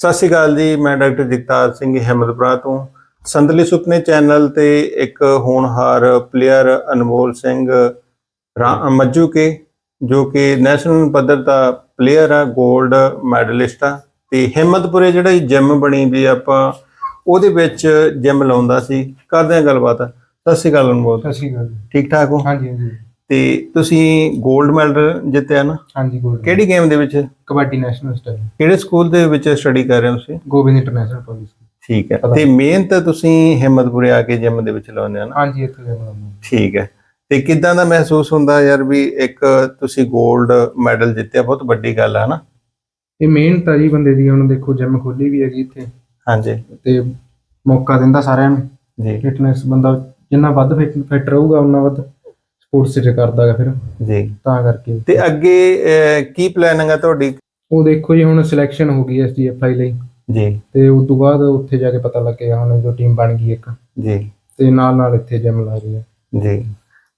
ਸਤਿ ਸ਼੍ਰੀ ਅਕਾਲ ਜੀ ਮੈਂ ਡਾਕਟਰ ਜਗਤਾਰ ਸਿੰਘ ਹਿੰਮਤਪੁਰਾ ਤੋਂ। ਸੰਦਲੀ ਸੁਪਨੇ ਚੈਨਲ ਤੇ ਇੱਕ ਹੋਣਹਾਰ ਪਲੇਅਰ ਅਨਮੋਲ ਸਿੰਘ ਰਾ- ਮੱਜੂਕੇ ਜੋ ਕਿ ਨੈਸ਼ਨਲ ਪੱਧਰ ਦਾ ਪਲੇਅਰ ਆ 골ਡ ਮੈਡਲਿਸਟ ਆ। ਤੇ ਹਿੰਮਤਪੁਰੇ ਜਿਹੜਾ ਜਿਮ ਬਣੀ ਵੀ ਆਪਾਂ ਉਹਦੇ ਵਿੱਚ ਜਿਮ ਲਾਉਂਦਾ ਸੀ। ਕਰਦੇ ਆ ਗੱਲਬਾਤ। ਸਤਿ ਸ਼੍ਰੀ ਅਕਾਲ ਅਨਮੋਲ। ਸਤਿ ਸ਼੍ਰੀ ਅਕਾਲ। ਠੀਕ ਠਾਕ ਹੋ? ਹਾਂਜੀ ਹਾਂਜੀ। ਤੇ ਤੁਸੀਂ 골ਡ ਮੈਡਲ ਜਿੱਤਿਆ ਨਾ? ਹਾਂਜੀ ਗੋਲਡ ਕਿਹੜੀ ਗੇਮ ਦੇ ਵਿੱਚ? ਕਬੱਡੀ ਨੈਸ਼ਨਲ ਸਟਾਈਲ ਕਿਹੜੇ ਸਕੂਲ ਦੇ ਵਿੱਚ ਸਟੱਡੀ ਕਰ ਰਹੇ ਹੋ ਤੁਸੀਂ? ਗੋਬਿੰਦ ਇੰਟਰਨੈਸ਼ਨਲ ਸਕੂਲ ਠੀਕ ਹੈ ਤੇ ਮਿਹਨਤ ਤੁਸੀਂ ਹਿੰਮਤਪੁਰੇ ਆ ਕੇ ਜਿਮ ਦੇ ਵਿੱਚ ਲਾਉਂਦੇ ਹੋ ਨਾ? ਹਾਂਜੀ ਇੱਥੇ ਦੇ ਬਣਾਉਂਦੇ ਠੀਕ ਹੈ ਤੇ ਕਿਦਾਂ ਦਾ ਮਹਿਸੂਸ ਹੁੰਦਾ ਯਾਰ ਵੀ ਇੱਕ ਤੁਸੀਂ 골ਡ ਮੈਡਲ ਜਿੱਤਿਆ ਬਹੁਤ ਵੱਡੀ ਗੱਲ ਹੈ ਨਾ? ਇਹ ਮਿਹਨਤ ਆ ਜੀ ਬੰਦੇ ਦੀ ਹੁਣ ਦੇਖੋ ਜਿਮ ਖੋਲੀ ਵੀ ਹੈਗੀ ਇੱਥੇ। ਹਾਂਜੀ। ਤੇ ਮੌਕਾ ਦਿੰਦਾ ਸਾਰਿਆਂ ਨੂੰ। ਜੀ। ਫਿਟਨੈਸ ਬੰਦਾ ਜਿੰਨਾ ਵੱਧ ਫਿਟ ਰਹੂਗਾ ਉਨਾ ਵੱਧ ਸਪੋਰਟਸ ਚ ਕਰਦਾਗਾ ਫਿਰ। ਜੀ। ਤਾਂ ਕਰਕੇ। ਤੇ ਅੱਗੇ ਅਹ, ਕੀ ਪਲੈਨਿੰਗ ਹੈ ਤੁਹਾਡੀ? ਉਹ ਦੇਖੋ ਜੀ ਹੁਣ ਸਿਲੈਕਸ਼ਨ ਹੋ ਗਈ ਐਸਡੀਐਫਆਈ ਲਈ। ਜੀ। ਤੇ ਉਸ ਤੋਂ ਬਾਅਦ ਉੱਥੇ ਜਾ ਕੇ ਪਤਾ ਲੱਗੇਗਾ ਹੁਣ ਜੋ ਟੀਮ ਬਣ ਗਈ ਇੱਕ। ਜੀ। ਤੇ ਨਾਲ ਨਾਲ ਇੱਥੇ ਜਿਮ ਲਾ ਰਹੀ ਹੈ। ਜੀ।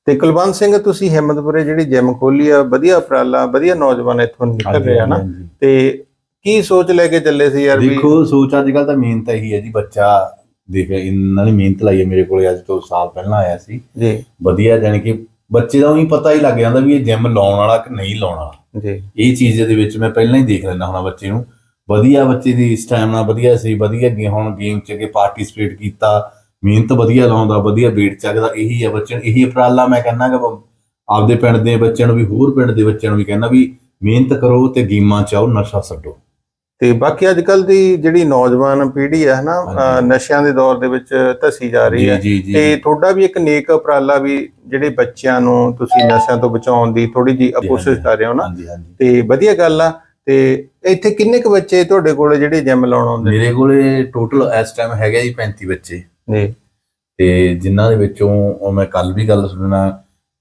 ਤੇ ਕੁਲਵੰਤ ਸਿੰਘ ਤੁਸੀਂ ਹਿੰਮਤਪੁਰੇ ਜਿਹੜੀ ਜਿਮ ਖੋਲੀ ਆ ਵਧੀਆ ਉਪਰਾਲਾ ਵਧੀਆ ਨੌਜਵਾਨ ਇੱਥੋਂ ਨਿਕਲ ਰਹੇ ਆ ਨਾ। ਹਾਂਜੀ। ਤੇ ਕੀ ਸੋਚ ਲੈ ਕੇ ਚੱਲੇ ਸੀ ਯਾਰ ਵੀ ਦੇਖੋ ਸੋਚ ਅੱਜ ਕੱਲ ਤਾਂ ਮਿਹਨਤ ਇਹੀ ਹੈ ਜੀ ਬੱਚਾ ਦੇਖ ਇਹਨਾਂ ਨੇ ਮਿਹਨਤ ਲਾਈ ਹੈ ਮੇਰੇ ਕੋਲੇ ਅੱਜ ਤੋਂ ਸਾਲ ਪਹਿਲਾਂ ਆਇਆ ਸੀ। ਜੀ। ਵਧੀਆ ਜਾਣੀ ਕਿ ਬੱਚੇ ਦਾ ਉਹੀ ਪਤਾ ਹੀ ਲੱਗ ਜਾਂਦਾ ਵੀ ਇਹ ਜਿਮ ਲਾਉਣ ਵਾਲਾ ਕਿ ਨਹੀਂ ਲਾਉਣ ਵਾਲਾ। ਜੀ। ਇਹ ਚੀਜ਼ ਦੇ ਵਿੱਚ ਮੈਂ ਪਹਿਲਾਂ ਹੀ ਦੇਖ ਲੈਂਦਾ ਹੁਣ ਬੱਚੇ ਨੂੰ। ਵਧੀਆ ਬੱਚੇ ਦੀ ਸਟੈਮਨਾ ਵਧੀਆ ਸੀ ਵਧੀਆ ਗੇ ਹੁਣ ਗੇਮ 'ਚ ਕੇ ਪਾਰਟਿਸਿਪੇਟ ਕੀਤਾ ਮਿਹਨਤ ਵਧੀਆ ਲਾਉਂਦਾ ਵਧੀਆ ਵੇਟ ਚੱਕਦਾ ਇਹੀ ਹੈ ਬੱਚੇ ਨੂੰ ਇਹੀ ਉਪਰਾਲਾ ਮੈਂ ਕਹਿੰਦਾ ਕਿ ਬ- ਆਪਦੇ ਪਿੰਡ ਦੇ ਬੱਚਿਆਂ ਨੂੰ ਵੀ ਹੋਰ ਪਿੰਡ ਦੇ ਬੱਚਿਆਂ ਨੂੰ ਵੀ ਕਹਿੰਦਾ ਵੀ ਮਿਹਨਤ ਕਰੋ ਤੇ ਗੇਮਾਂ 'ਚ ਆਓ ਨਸ਼ਾ ਛੱਡੋ। ਤੇ ਬਾਕੀ ਅੱਜ ਕੱਲ ਦੀ ਜਿਹੜੀ ਨੌਜਵਾਨ ਪੀੜ੍ਹੀ ਹੈ ਨਾ ਅਹ, ਹਾਂਜੀ। ਨਸ਼ਿਆਂ ਦੇ ਦੌਰ ਦੇ ਵਿੱਚ ਧੱਸੀ ਜਾ ਰਹੀ ਹੈ ਤੇ ਤੁਹਾਡਾ ਵੀ ਇੱਕ ਨੇਕ ਉਪਰਾਲਾ ਵੀ ਜਿਹੜੇ ਬੱਚਿਆਂ ਨੂੰ ਤੁਸੀਂ ਨਸ਼ਿਆਂ ਤੋਂ ਬਚਾਉਣ ਦੀ ਥੋੜੀ ਜੀ ਕੋਸ਼ਿਸ਼ ਕਰ ਰਹੇ ਹੋ ਨਾ ਤੇ ਵਧੀਆ ਗੱਲ ਆ। ਤੇ ਇੱਥੇ ਕਿੰਨੇ ਕੁ ਬੱਚੇ ਤੁਹਾਡੇ ਕੋਲ ਜਿਹੜੇ ਜਿਮ ਲਾਉਣ ਆਉਂਦੇ? ਮੇਰੇ ਕੋਲੇ ਟੋਟਲ ਇਸ ਟਾਈਮ ਹੈਗਾ ਜੀ 35 ਬੱਚੇ। ਜੀ। ਤੇ ਜਿਨ੍ਹਾਂ ਦੇ ਵਿੱਚੋਂ ਉਹ ਮੈਂ ਕੱਲ ਵੀ ਗੱਲ ਸੁਣਨਾ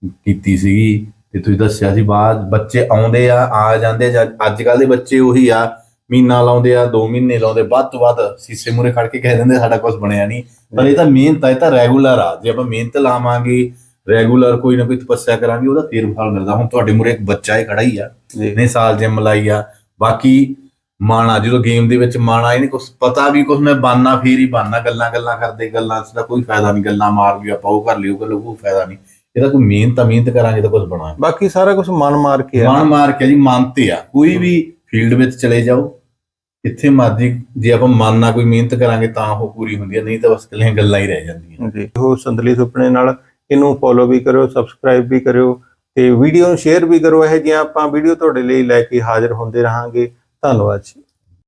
ਕੀਤੀ ਸੀਗੀ ਤੇ ਤੁਸੀਂ ਦੱਸਿਆ ਸੀ ਬਾਅਦ ਬੱਚੇ ਆਉਂਦੇ ਆ ਆ ਜਾਂਦੇ ਅੱਜ ਕੱਲ ਦੇ ਬੱਚੇ ਉਹੀ ਆ। ਮਹੀਨਾ ਲਾਉਂਦੇ ਆ 2 ਮਹੀਨੇ ਲਾਉਂਦੇ ਵੱਧ ਤੋਂ ਵੱਧ ਸੀਸੇ ਮੂਰੇ ਖੜ ਕੇ ਕਹਿ ਦਿੰਦੇ ਸਾਡਾ ਕੁਝ ਬਣਿਆ ਨਹੀਂ। ਪਰ ਇਹ ਤਾਂ ਮਿਹਨਤ ਇਹ ਤਾਂ ਰੈਗੂਲਰ ਆ। ਜੇ ਆਪਾਂ ਮਿਹਨਤ ਲਾਵਾਂਗੇ ਰੈਗੂਲਰ ਕੋਈ ਨਾ ਕੋਈ ਤਪੱਸਿਆ ਕਰਾਂਗੇ ਉਹਦਾ ਫੇਰ ਫਲ ਮਿਲਦਾ। ਹੁਣ ਤੁਹਾਡੇ ਮੂਰੇ ਇੱਕ ਬੱਚਾ ਹੀ ਖੜਾ ਹੀ ਆ ਨੇ ਸਾਲ ਜਿਮ ਲਾਈ ਆ। ਬਾਕੀ ਮਾਣਾ ਜਦੋਂ ਗੇਮ ਦੇ ਵਿੱਚ ਮਾਣਾ ਇਹਨੇ ਕੁਝ ਪਤਾ ਵੀ ਕੁਝ ਮੈਂ ਬਾਨਾ ਫੇਰ ਹੀ ਬਾਨਾ ਗੱਲਾਂ ਗੱਲਾਂ ਕਰਦੇ ਗੱਲਾਂ ਤਾਂ ਕੋਈ ਫਾਇਦਾ ਨਹੀਂ। ਗੱਲਾਂ ਮਾਰ ਵੀ ਆਪਾਂ ਉਹ ਕਰ ਲਿਓ ਕਰ ਕੋਈ ਫਾਇਦਾ ਨਹੀਂ। ਇਹਦਾ ਕੋਈ ਮਿਹਨਤ ਮਿਹਨਤ ਕਰਾਂਗੇ ਤਾਂ ਕੁਝ ਬਣਾਂਗੇ। ਬਾਕੀ ਸਾਰਾ ਕੁਝ ਮਨ ਮਾਰ ਕੇ ਆ। ਮਨ ਮਾਰ ਕੇ ਜੀ ਮਨ ਤੇ ਆ। ਕੋਈ ਵੀ ਫੀਲਡ ਵਿੱਚ ਚਲੇ ਜਾਓ ਜਿੱਥੇ ਮਰਜ਼ੀ ਜੇ ਆਪਾਂ ਮਨ ਨਾਲ ਕੋਈ ਮਿਹਨਤ ਕਰਾਂਗੇ ਤਾਂ ਉਹ ਪੂਰੀ ਹੁੰਦੀ ਹੈ, ਨਹੀਂ ਤਾਂ ਬਸ ਇਕੱਲੀਆਂ ਗੱਲਾਂ ਹੀ ਰਹਿ ਜਾਂਦੀਆਂ। ਜੀ ਉਹ ਸੰਦਲੀ ਸੁਪਨੇ ਨਾਲ ਇਹਨੂੰ ਫੋਲੋ ਵੀ ਕਰਿਓ ਸਬਸਕ੍ਰਾਈਬ ਵੀ ਕਰਿਓ ਤੇ ਵੀਡੀਓ ਨੂੰ ਸ਼ੇਅਰ ਵੀ ਕਰੋ, ਇਹ ਜਿਹੀਆਂ ਆਪਾਂ ਵੀਡੀਓ ਤੁਹਾਡੇ ਲਈ ਲੈ ਕੇ ਹਾਜ਼ਰ ਹੁੰਦੇ ਰਹਾਂਗੇ। ਧੰਨਵਾਦ ਜੀ।